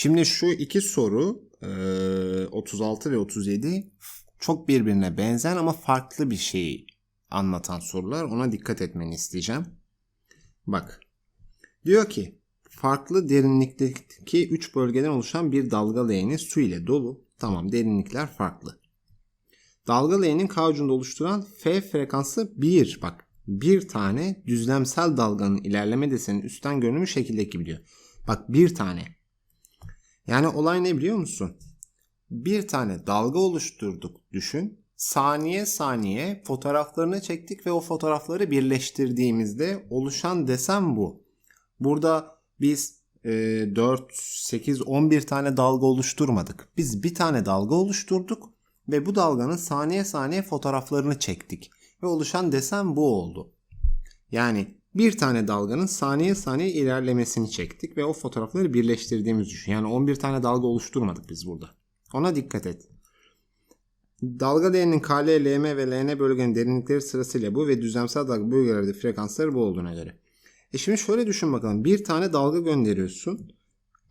Şimdi şu iki soru e, 36 ve 37 çok birbirine benzer ama farklı bir şeyi anlatan sorular. Ona dikkat etmeni isteyeceğim. Bak. Diyor ki farklı derinlikteki 3 bölgeden oluşan bir dalga leğeni su ile dolu. Tamam derinlikler farklı. Dalga leğenin K oluşturan F frekansı 1. Bak bir tane düzlemsel dalganın ilerleme deseninin üstten görünümü şekildeki gibi diyor. Bak bir tane. Yani olay ne biliyor musun? Bir tane dalga oluşturduk düşün. Saniye saniye fotoğraflarını çektik ve o fotoğrafları birleştirdiğimizde oluşan desen bu. Burada biz e, 4, 8, 11 tane dalga oluşturmadık. Biz bir tane dalga oluşturduk ve bu dalganın saniye saniye fotoğraflarını çektik. Ve oluşan desen bu oldu. Yani bir tane dalganın saniye saniye ilerlemesini çektik ve o fotoğrafları birleştirdiğimiz düşün. Yani 11 tane dalga oluşturmadık biz burada. Ona dikkat et. Dalga değerinin KL, LM ve LN bölgenin derinlikleri sırasıyla bu ve düzlemsel dalga bölgelerde frekansları bu olduğuna göre. E şimdi şöyle düşün bakalım. Bir tane dalga gönderiyorsun.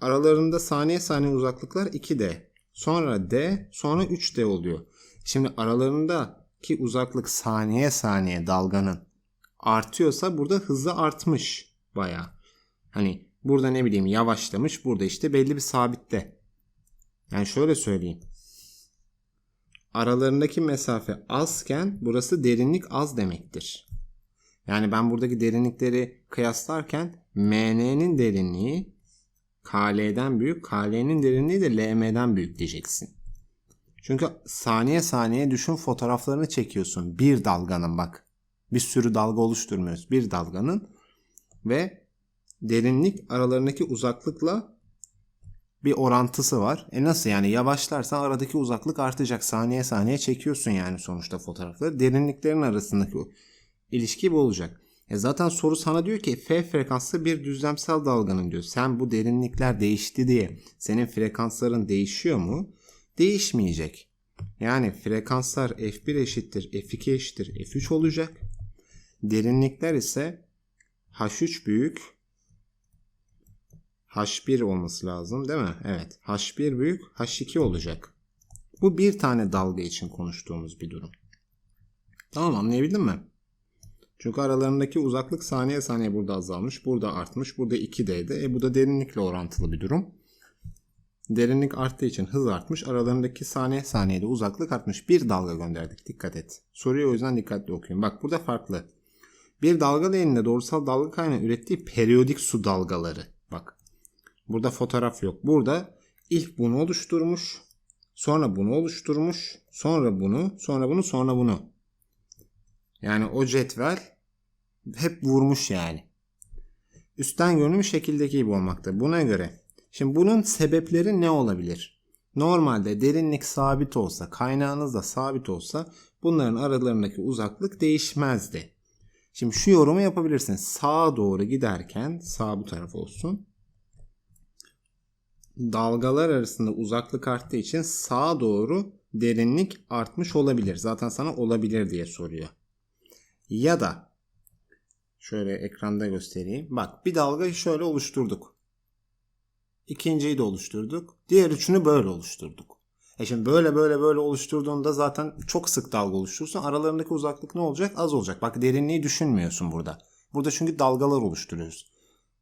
Aralarında saniye saniye uzaklıklar 2D. Sonra D, sonra 3D oluyor. Şimdi aralarındaki uzaklık saniye saniye dalganın artıyorsa burada hızı artmış baya. Hani burada ne bileyim yavaşlamış, burada işte belli bir sabitte. Yani şöyle söyleyeyim. Aralarındaki mesafe azken burası derinlik az demektir. Yani ben buradaki derinlikleri kıyaslarken MN'nin derinliği KL'den büyük, KL'nin derinliği de LM'den büyük diyeceksin. Çünkü saniye saniye düşün fotoğraflarını çekiyorsun. Bir dalganın bak. Bir sürü dalga oluşturmuyoruz. Bir dalganın ve derinlik aralarındaki uzaklıkla bir orantısı var. E nasıl yani yavaşlarsan aradaki uzaklık artacak. Saniye saniye çekiyorsun yani sonuçta fotoğrafları. Derinliklerin arasındaki ilişki bu olacak. E zaten soru sana diyor ki F frekanslı bir düzlemsel dalganın diyor. Sen bu derinlikler değişti diye senin frekansların değişiyor mu? Değişmeyecek. Yani frekanslar F1 eşittir, F2 eşittir, F3 olacak. Derinlikler ise H3 büyük, H1 olması lazım değil mi? Evet. H1 büyük, H2 olacak. Bu bir tane dalga için konuştuğumuz bir durum. Tamam anlayabildin mi? Çünkü aralarındaki uzaklık saniye saniye burada azalmış. Burada artmış. Burada 2D'de. E bu da derinlikle orantılı bir durum. Derinlik arttığı için hız artmış. Aralarındaki saniye saniyede uzaklık artmış. Bir dalga gönderdik. Dikkat et. Soruyu o yüzden dikkatli okuyun. Bak burada farklı. Bir dalga leğeninde doğrusal dalga kaynağı ürettiği periyodik su dalgaları. Bak. Burada fotoğraf yok. Burada ilk bunu oluşturmuş. Sonra bunu oluşturmuş. Sonra bunu. Sonra bunu. Sonra bunu. Yani o cetvel hep vurmuş yani. Üstten görünüm şekildeki gibi olmakta. Buna göre. Şimdi bunun sebepleri ne olabilir? Normalde derinlik sabit olsa, kaynağınız da sabit olsa bunların aralarındaki uzaklık değişmezdi. Şimdi şu yorumu yapabilirsin. Sağa doğru giderken sağ bu taraf olsun. Dalgalar arasında uzaklık arttığı için sağa doğru derinlik artmış olabilir. Zaten sana olabilir diye soruyor. Ya da şöyle ekranda göstereyim. Bak bir dalgayı şöyle oluşturduk. İkinciyi de oluşturduk. Diğer üçünü böyle oluşturduk. E şimdi böyle böyle böyle oluşturduğunda zaten çok sık dalga oluşturursun. Aralarındaki uzaklık ne olacak? Az olacak. Bak derinliği düşünmüyorsun burada. Burada çünkü dalgalar oluşturuyoruz.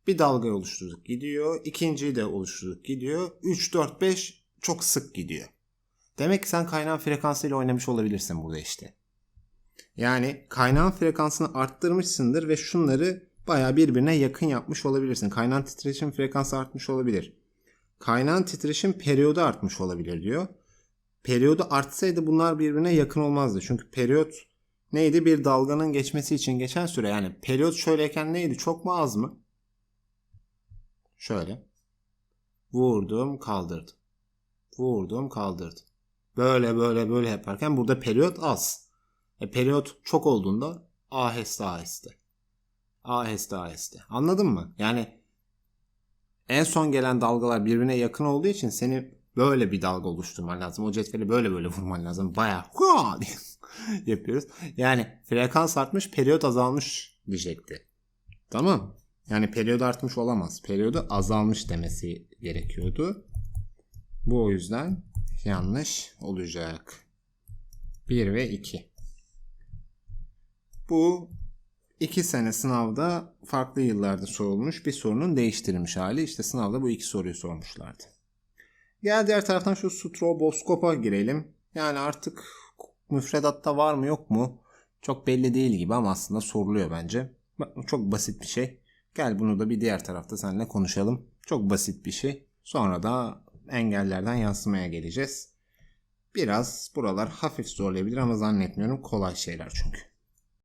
Bir dalga oluşturduk gidiyor. İkinciyi de oluşturduk gidiyor. 3, 4, 5 çok sık gidiyor. Demek ki sen kaynağın frekansıyla oynamış olabilirsin burada işte. Yani kaynağın frekansını arttırmışsındır ve şunları baya birbirine yakın yapmış olabilirsin. Kaynağın titreşim frekansı artmış olabilir. Kaynağın titreşim periyodu artmış olabilir diyor. Periyodu artsaydı bunlar birbirine yakın olmazdı. Çünkü periyot neydi? Bir dalganın geçmesi için geçen süre. Yani periyot şöyleyken neydi? Çok mu az mı? Şöyle. Vurdum kaldırdım. Vurdum kaldırdım. Böyle böyle böyle yaparken burada periyot az. E, periyot çok olduğunda aheste aheste. Aheste aheste. Anladın mı? Yani en son gelen dalgalar birbirine yakın olduğu için seni böyle bir dalga oluşturman lazım. O cetveli böyle böyle vurman lazım. Baya yapıyoruz. Yani frekans artmış, periyot azalmış diyecekti. Tamam. Yani periyod artmış olamaz. Periyodu azalmış demesi gerekiyordu. Bu o yüzden yanlış olacak. 1 ve 2. Bu 2 sene sınavda farklı yıllarda sorulmuş bir sorunun değiştirilmiş hali. İşte sınavda bu iki soruyu sormuşlardı. Gel diğer taraftan şu stroboskopa girelim. Yani artık müfredatta var mı yok mu? Çok belli değil gibi ama aslında soruluyor bence. Çok basit bir şey. Gel bunu da bir diğer tarafta seninle konuşalım. Çok basit bir şey. Sonra da engellerden yansımaya geleceğiz. Biraz buralar hafif zorlayabilir ama zannetmiyorum kolay şeyler çünkü.